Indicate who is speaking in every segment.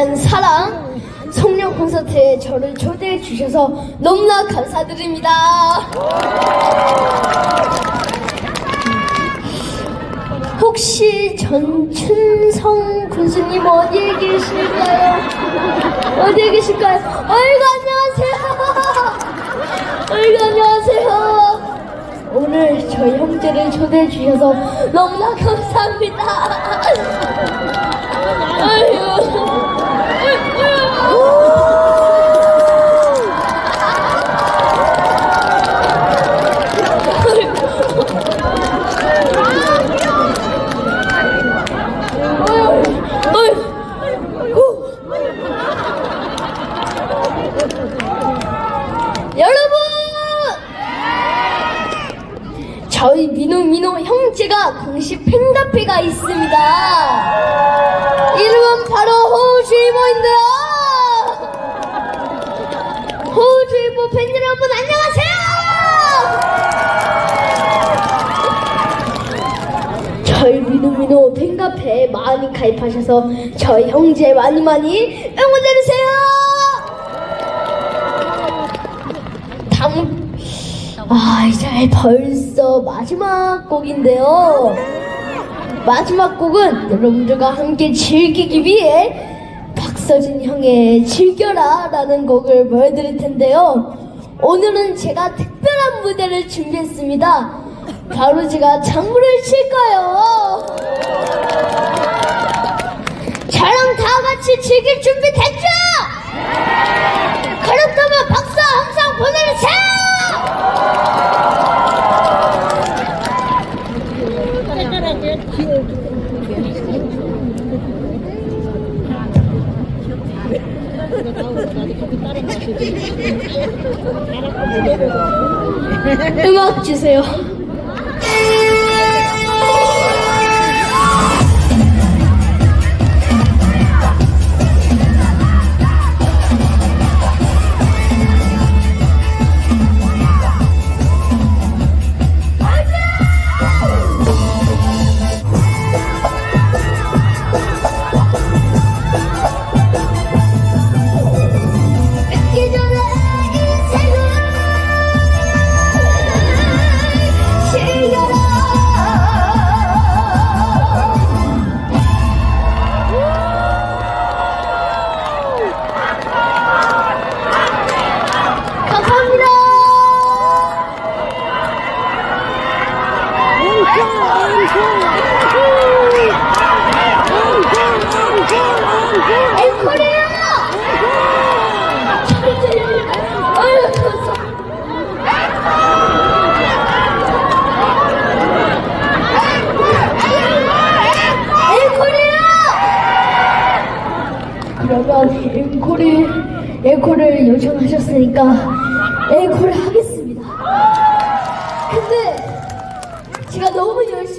Speaker 1: 대한 사랑 송년 콘서트에 저를 초대해 주셔서 너무나 감사드립니다. 혹시 전춘성 군수님 어디에 계실까요? 어디에 계실까요? 아이고 안녕하세요. 아이고 안녕하세요. 오늘 저희 형제를 초대해 주셔서 너무나 감사합니다. 아이고. 여러분! 민호 형제가 공식 팬카페가 있습니다. 이름은 바로 호우주의보인데요. 호우주의보 팬 여러분 안녕하세요. 저희 민호 민호 팬카페에 많이 가입하셔서 저희 형제 많이 많이 응원해주세요. 다음 아 이제 벌써 마지막 곡인데요. 마지막 곡은 여러분들과 함께 즐기기 위해 박서진 형의 즐겨라 라는 곡을 보여드릴 텐데요. 오늘은 제가 특별한 무대를 준비했습니다. 바로 제가 장구를 칠 거예요. 저랑 다 같이 즐길 준비 됐죠? 그렇다면 박수 항상 보내주세요! 음악 주세요. 앵콜이요! 그러면 앵콜을 요청하셨으니까 앵콜을 하겠습니다. 근데 제가 너무 열심히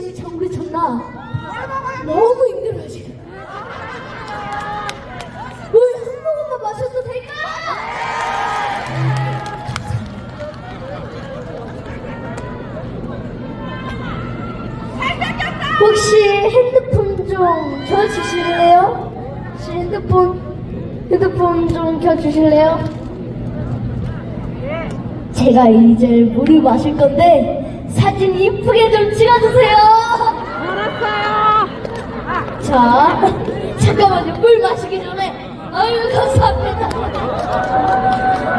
Speaker 1: 핸드폰 좀 켜주실래요? 핸드폰 핸드폰 좀 켜주실래요? 제가 이제 물을 마실 건데 사진 이쁘게 좀 찍어주세요. 알았어요. 자, 잠깐만요. 물 마시기 전에. 아유, 감사합니다.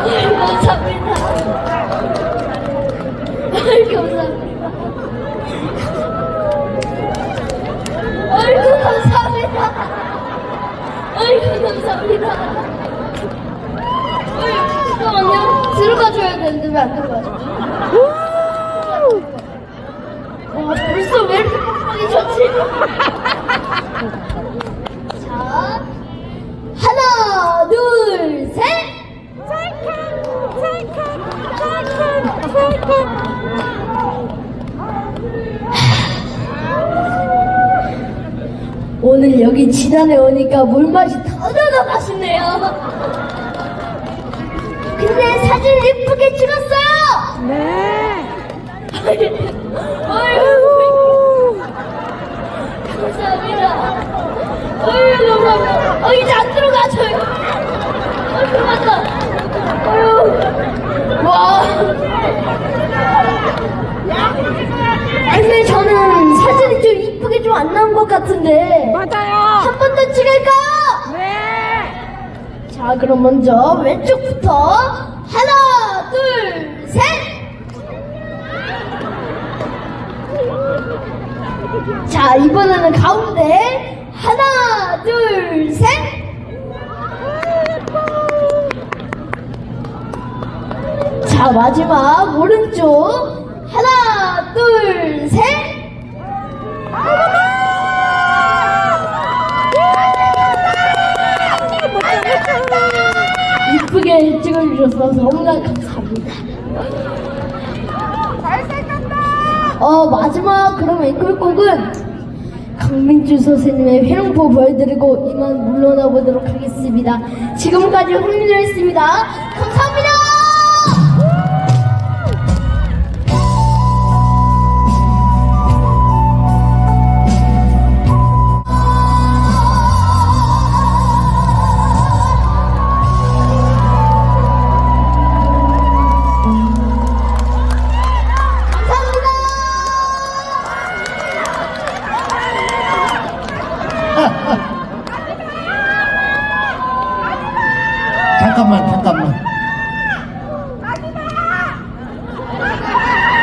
Speaker 1: 아유, 감사합니다. 아유, 감사합니다. 잠깐만요. 들어가줘야 되는데 왜 안 들어가죠? 어, 벌써 왜 이렇게 빡빡해졌지? 자, 하나, 둘, 셋! 오늘 여기 지난해 오니까 물맛이 어너나 맛있네요. 근데 사진 예쁘게 찍었어요. 네. 아이고. 감사합니다. 아유 감사합니다. 어 이제 안 들어가줘요. 어 들어갔다. 아유. 와. 아니 근데 저는 사진이 좀 이쁘게 좀 안 나온 것 같은데. 죠? 그럼 먼저 왼쪽부터 하나, 둘, 셋. 자, 이번에는 가운데 하나, 둘, 셋. 자, 마지막 오른쪽 하나, 둘, 셋. 이쁘게 찍어주셔서 너무나 감사합니다. 어, 마지막 그럼 앵콜곡은 강민주 선생님의 회룡포 보여드리고 이만 물러나 보도록 하겠습니다. 지금까지 홍민주였습니다. 감사합니다!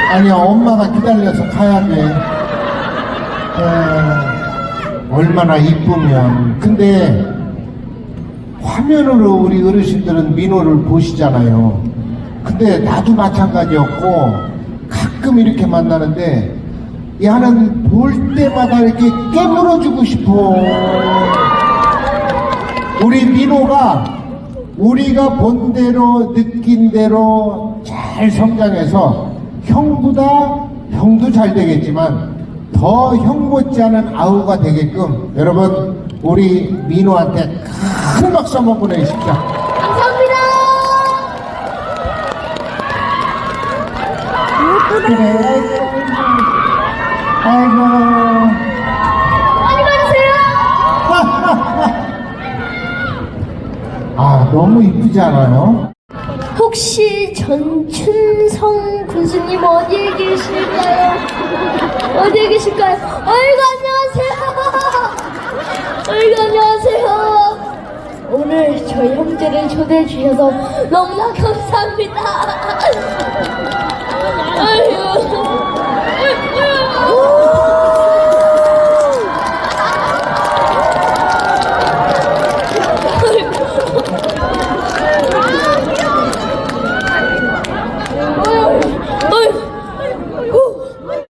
Speaker 2: 아니야, 엄마가 기다려서 가야 돼. 에, 얼마나 이쁘면. 근데 화면으로 우리 어르신들은 민호를 보시잖아요. 근데 나도 마찬가지였고 가끔 이렇게 만나는데 야는 볼 때마다 이렇게 깨물어주고 싶어. 우리 민호가 우리가 본 대로 느낀 대로 잘 성장해서 형보다 형도 잘 되겠지만 더 형 못지않은 아우가 되게끔 여러분 우리 민호한테 큰 박수 한번 보내주십시오.
Speaker 1: 감사합니다!
Speaker 2: 그래. 아이고.
Speaker 1: 많이!
Speaker 2: 아 너무 이쁘지 않아요?
Speaker 1: 혹시 전춘성 군수님 어디에 계실까요? 어디에 계실까요? 어이구 안녕하세요. 어이구 안녕하세요. 오늘 저희 형제를 초대해 주셔서 너무나 감사합니다.